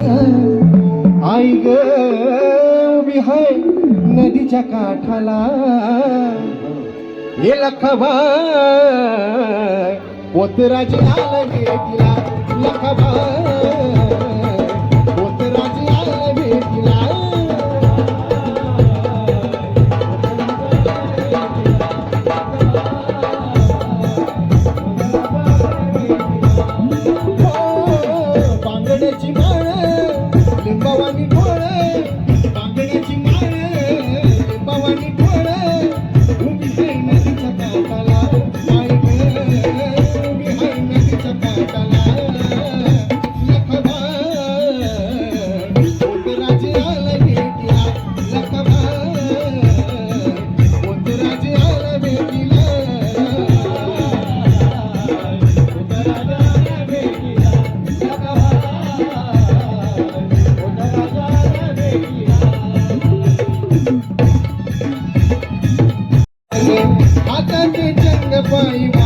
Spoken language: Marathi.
आई ग उभी हाय नदीच्या काठाला. हे लखबा पोतराची आलं भेटीला लखबा ಸಾಯಿಬ